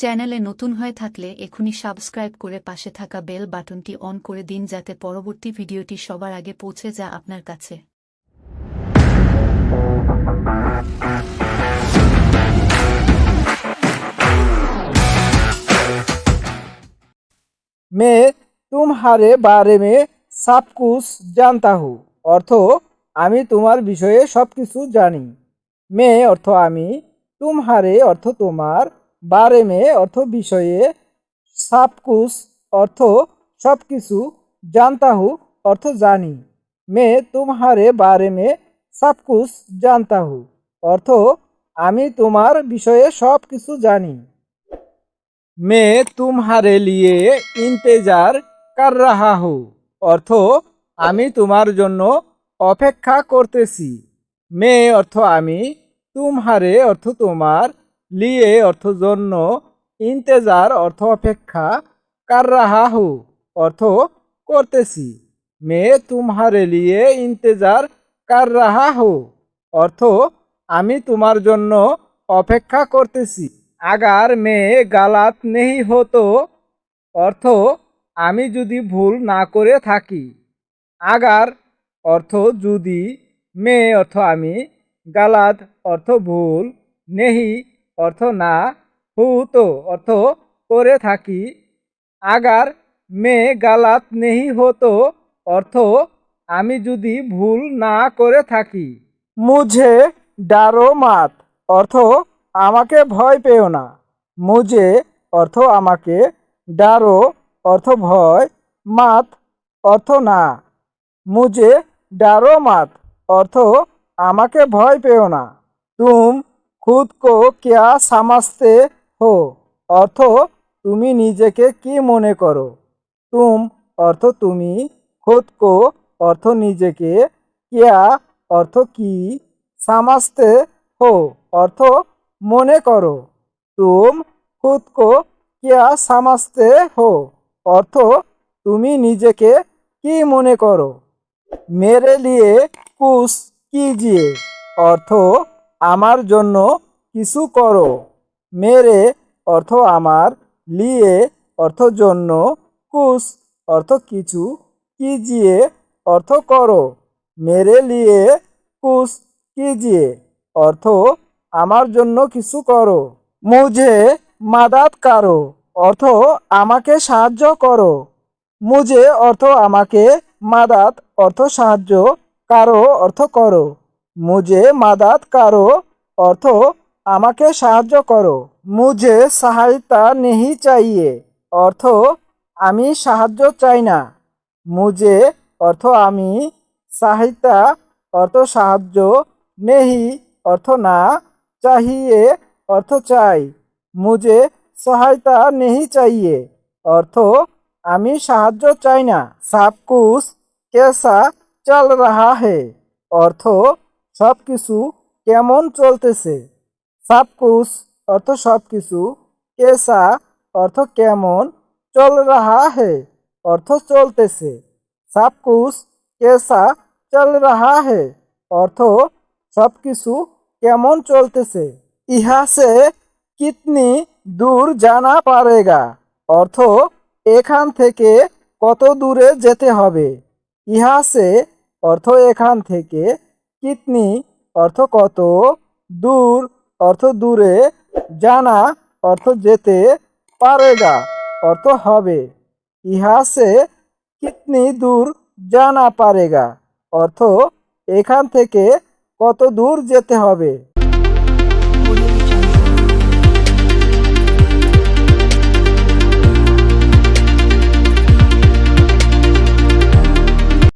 চ্যানেলে নতুন হয়ে থাকলে এখনই সাবস্ক্রাইব করে পাশে থাকা বেল বাটনটি অন করে দিন যাতে পরবর্তী ভিডিওটি সবার আগে পৌঁছে যা আপনার কাছে। মেয়ে তুম হারে বারে মেয়ে সাবকুস জানতা হু। অর্থ, আমি তোমার বিষয়ে সব কিছু জানি। মেয়ে অর্থ আমি, তুম হারে অর্থ তোমার। বারে মে অর্থ বিষয়ে সাবকুস অর্থ সব কিছু জানতাহু অর্থ জানি। মে তুমহারে বারে মে সাবকুস জানতাহু অর্থ আমি তোমার বিষয়ে সব কিছু জানি মে তুমহারে লিয়ে ইন্তেজার কার রাহা অর্থ আমি তোমার জন্য অপেক্ষা করতেছি। মে অর্থ আমি তুমহারে অর্থ তোমার লিয়ে অর্থ জন্য ইন্তেজার অর্থ অপেক্ষা কার রাহা হু অর্থ করতেছি। মে তুমহারে লিয়ে ইন্তেজার কার রাহা হু অর্থ আমি তোমার জন্য অপেক্ষা করতেছি। আগার মেয়ে গালাত নেই হতো অর্থ আমি যদি ভুল না করে থাকি। আগার অর্থ যদি মেয়ে অর্থ আমি, গালাত অর্থ ভুল নেহি অর্থ না হুতো অর্থ করে থাকি। আগার মেয়ে গালাত নেহি হতো, অর্থ আমি যদি ভুল না করে থাকি। মুঝে ডারো মাত, অর্থ আমাকে ভয় পেও না। মুজে অর্থ আমাকে ডারো, অর্থ ভয়, মাত অর্থ না। মুজে ডারো মাত, অর্থ আমাকে ভয় পেও না। তুম খুদ কো কেয়া সামাজতে হো? অর্থ, তুমি নিজেকে কি মনে করো? তুম, অর্থ তুমি। খুদ কো অর্থ নিজেকে। কেয়া, অর্থ কি? সামাজতে হো, অর্থ মনে করো। তুম খুদ কো কেয়া সামাজতে হো? অর্থ, তুমি নিজেকে কি মনে করো? মেরে লিয়ে কুস কিজিয়ে। অর্থ আমার জন্য কিছু করো। মেরে অর্থ আমার, লিয়ে অর্থ জন্য কুস, অর্থ কিছু, কিজিয়ে অর্থ করো। মেরে, লিয়ে, কুস, কিজিয়ে অর্থ আমার জন্য কিছু করো। মুঝে মাদাত কারও, অর্থ আমাকে সাহায্য করো। মুঝে অর্থ আমাকে মাদাত, অর্থ সাহায্য কারও, অর্থ করো। মুঝে মাদাত কারও অর্থ আমাকে সাহায্য করো। মুঝে সহায়তা নেহি চাইয়ে, অর্থ আমি সাহায্য চাই না। মুঝে অর্থ আমি সহায়তা অর্থ সাহায্য নেহি, অর্থ না চাহিয়ে অর্থ চাই। মুঝে সহায়তা নেহি চাইয়ে, অর্থ আমি সাহায্য চাই না। সব কুছ কেসা চল রাহা হে, অর্থ সব কিছু কেমন চলতেছে? সব কুছ অর্থ সব কিছু কেসা অর্থ কেমন চল রাহা হে অর্থ চলতেছে। সব কুছ কেসা চল রাহা হে অর্থ সব কিছু কেমন চলতেছে। ইহা সে কিতনি দূর জানা পারেগা অর্থ এখান থেকে কত দূরে যেতে হবে। ইহা সে অর্থ এখান থেকে কিতনি অর্থ কত? দূর অর্থ দূরে, জানা অর্থ যেতে পারেগা অর্থ হবে। ইহাসে কিতনি দূর জানা পারেগা অর্থ এখান থেকে কত দূর যেতে হবে।